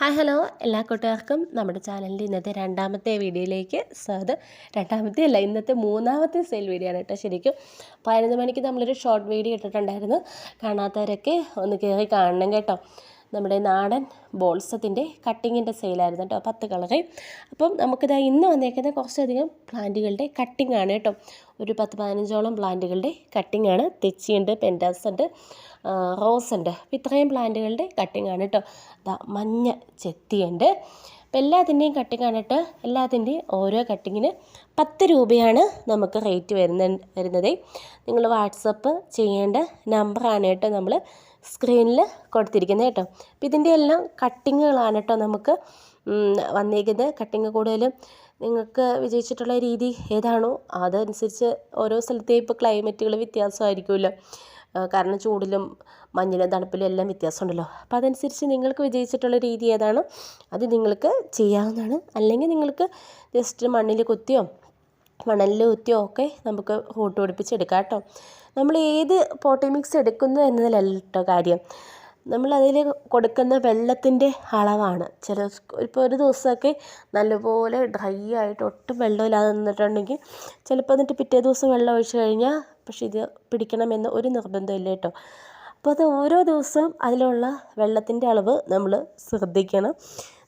Hi hello എല്ലാ കൂട്ടുകാർക്കും നമ്മുടെ ചാനലിന്റെ ഇന്നത്തെ രണ്ടാമത്തെ വീഡിയോയിലേക്ക് സ്വാഗതം. രണ്ടാമത്തെ അല്ല ഇന്നത്തെ മൂന്നാമത്തെ സെയിൽ വീഡിയോ ആണ് കേട്ടോ ശരിക്കും. പതിനൊന്ന് മണിക്ക് നമ്മളൊരു ഷോർട്ട് വീഡിയോ ഇട്ടിട്ടുണ്ടായിരുന്നു. കാണാത്തവരൊക്കെ ഒന്ന് കയറി കാണണം കേട്ടോ. നമ്മുടെ നാടൻ ബോൾസത്തിന്റെ കട്ടിങ്ങിന്റെ സെയിലായിരുന്നു കേട്ടോ പത്ത് കളറ്. അപ്പം നമുക്കിതാ ഇന്ന് വന്നേക്കുന്ന കുറച്ചധികം പ്ലാന്റുകളുടെ കട്ടിംഗ് ആണ് കേട്ടോ. ഒരു പത്ത് പതിനഞ്ചോളം പ്ലാന്റുകളുടെ കട്ടിംഗ് ആണ് തെച്ചിയുണ്ട് പെന്റാസ് ഉണ്ട് റോസ് ഉണ്ട്. അപ്പം ഇത്രയും പ്ലാന്റുകളുടെ കട്ടിംഗ് ആണ് കേട്ടോ മഞ്ഞ ചെത്തിയുണ്ട്. അപ്പം എല്ലാത്തിന്റെയും കട്ടിംഗ് ആണ് കേട്ടോ. എല്ലാത്തിന്റെയും ഓരോ കട്ടിങ്ങിന് പത്ത് രൂപയാണ് നമുക്ക് റേറ്റ് വരുന്ന വരുന്നത്. നിങ്ങൾ വാട്സപ്പ് ചെയ്യേണ്ട നമ്പറാണ് കേട്ടോ നമ്മൾ സ്ക്രീനിൽ കൊടുത്തിരിക്കുന്നത് കേട്ടോ. അപ്പം ഇതിന്റെ എല്ലാം കട്ടിങ്ങുകളാണ് കേട്ടോ നമുക്ക് വന്നേക്കുന്നത്. കട്ടിങ് കൂടുതലും നിങ്ങൾക്ക് വിജയിച്ചിട്ടുള്ള രീതി ഏതാണോ അതനുസരിച്ച് ഓരോ സ്ഥലത്തെയും ഇപ്പോൾ ക്ലൈമറ്റുകൾ വ്യത്യാസമായിരിക്കുമല്ലോ. കാരണം ചൂടിലും മഞ്ഞിലും തണുപ്പിലും എല്ലാം വ്യത്യാസമുണ്ടല്ലോ. അപ്പോൾ അതനുസരിച്ച് നിങ്ങൾക്ക് വിജയിച്ചിട്ടുള്ള രീതി ഏതാണോ? അത് നിങ്ങൾക്ക് ചെയ്യാവുന്നതാണ്. അല്ലെങ്കിൽ നിങ്ങൾക്ക് ജസ്റ്റ് മണ്ണിൽ കുത്തിയോ മണലിൽ ഊറ്റിയോ ഒക്കെ നമുക്ക് ഫോട്ടോ പിടിപ്പിച്ചെടുക്കാം കേട്ടോ. നമ്മൾ ഏത് പോട്ടി മിക്സ് എടുക്കുന്നു എന്നതിലല്ല കേട്ടോ കാര്യം. നമ്മളതിൽ കൊടുക്കുന്ന വെള്ളത്തിന്റെ അളവാണ്. ചില ഇപ്പോൾ ഒരു ദിവസമൊക്കെ നല്ലപോലെ ഡ്രൈ ആയിട്ട് ഒട്ടും വെള്ളമില്ലാതെ നിന്നിട്ടുണ്ടെങ്കിൽ ചിലപ്പോൾ എന്നിട്ട് പിറ്റേ ദിവസം വെള്ളം ഒഴിച്ചു കഴിഞ്ഞാൽ പക്ഷെ ഇത് പിടിക്കണമെന്ന് ഒരു നിർബന്ധമില്ല കേട്ടോ. അപ്പോൾ അത് ഓരോ ദിവസവും അതിലുള്ള വെള്ളത്തിന്റെ അളവ് നമ്മൾ ശ്രദ്ധിക്കണം.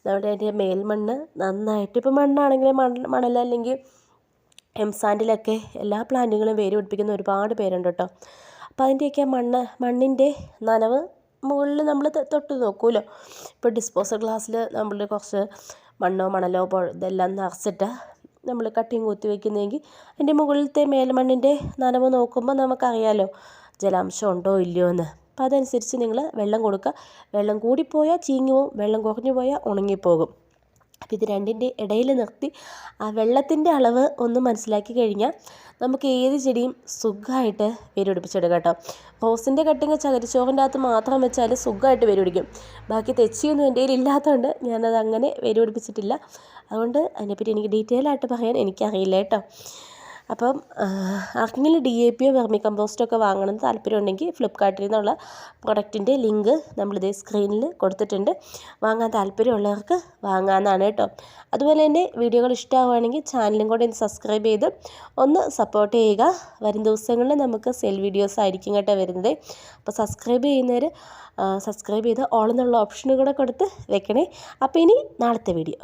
നമ്മുടെ അതിന്റെ മേൽമണ്ണ് നന്നായിട്ട് ഇപ്പോൾ മണ്ണാണെങ്കിൽ മണ്ണ് മണലല്ലെങ്കിൽ എംസാൻഡിലൊക്കെ എല്ലാ പ്ലാന്റുകളും വേര് പിടിപ്പിക്കുന്ന ഒരുപാട് പേരുണ്ട് കേട്ടോ. അപ്പോൾ അതിന്റെയൊക്കെ മണ്ണ് മണ്ണിന്റെ നനവ് മുകളിൽ നമ്മൾ തൊട്ട് നോക്കുമല്ലോ ഇപ്പോൾ ഡിസ്പോസൽ ഗ്ലാസ്സിൽ നമ്മൾ കുറച്ച് മണ്ണോ മണലോ ഇതെല്ലാം നിറച്ചിട്ട് നമ്മൾ കട്ടിങ് കുത്തി വയ്ക്കുന്നതെങ്കിൽ അതിന്റെ മുകളിലത്തെ മേൽമണ്ണിന്റെ നനവ് നോക്കുമ്പോൾ നമുക്കറിയാമല്ലോ ജലാംശം ഉണ്ടോ ഇല്ലയോ എന്ന്. അപ്പോൾ അതനുസരിച്ച് നിങ്ങൾ വെള്ളം കൊടുക്കുക. വെള്ളം കൂടിപ്പോയാൽ ചീങ്ങി പോകും വെള്ളം കുറഞ്ഞു പോയാൽ ഉണങ്ങിപ്പോകും. അപ്പോൾ ഇത് രണ്ടിന്റെ ഇടയിൽ നിർത്തി ആ വെള്ളത്തിന്റെ അളവ് ഒന്ന് മനസ്സിലാക്കി കഴിഞ്ഞാൽ നമുക്ക് ഏത് ചെടിയും സുഖമായിട്ട് വേരുപിടിപ്പിച്ചെടുക്കാം കേട്ടോ. റോസിന്റെ കട്ടിങ് ചകരിച്ചോറിന്റെ അകത്ത് മാത്രം വെച്ചാൽ സുഖമായിട്ട് വേരുപിടിക്കും ബാക്കി തെച്ചിയൊന്നും എന്റെ കയ്യിൽ ഇല്ലാത്തതുകൊണ്ട് ഞാനത് അങ്ങനെ വേരുപിടിപ്പിച്ചിട്ടില്ല അതുകൊണ്ട് അതിനെപ്പറ്റി എനിക്ക് ഡീറ്റെയിൽ ആയിട്ട് പറയാൻ എനിക്കറിയില്ല കേട്ടോ. അപ്പം ആർക്കെങ്കിലും ഡി എ പിയോ വെർമി കമ്പോസ്റ്റോ ഒക്കെ വാങ്ങണം താല്പര്യമുണ്ടെങ്കിൽ ഫ്ലിപ്കാർട്ടിൽ നിന്നുള്ള പ്രൊഡക്റ്റിന്റെ ലിങ്ക് നമ്മളിതേ സ്ക്രീനിൽ കൊടുത്തിട്ടുണ്ട്. വാങ്ങാൻ താല്പര്യമുള്ളവർക്ക് വാങ്ങാമെന്നാണ് കേട്ടോ. അതുപോലെ തന്നെ വീഡിയോകൾ ഇഷ്ടമാവുകയാണെങ്കിൽ ചാനലും കൂടെ ഒന്ന് സബ്സ്ക്രൈബ് ചെയ്ത് ഒന്ന് സപ്പോർട്ട് ചെയ്യുക. വരും ദിവസങ്ങളിൽ നമുക്ക് സെൽ വീഡിയോസ് ആയിരിക്കും കേട്ടോ വരുന്നത്. അപ്പോൾ സബ്സ്ക്രൈബ് ചെയ്യുന്നവർ സബ്സ്ക്രൈബ് ചെയ്ത് ഓൾ എന്നുള്ള ഓപ്ഷനും കൂടെ കൊടുത്ത് വെക്കണേ. അപ്പോൾ ഇനി നാളത്തെ വീഡിയോ.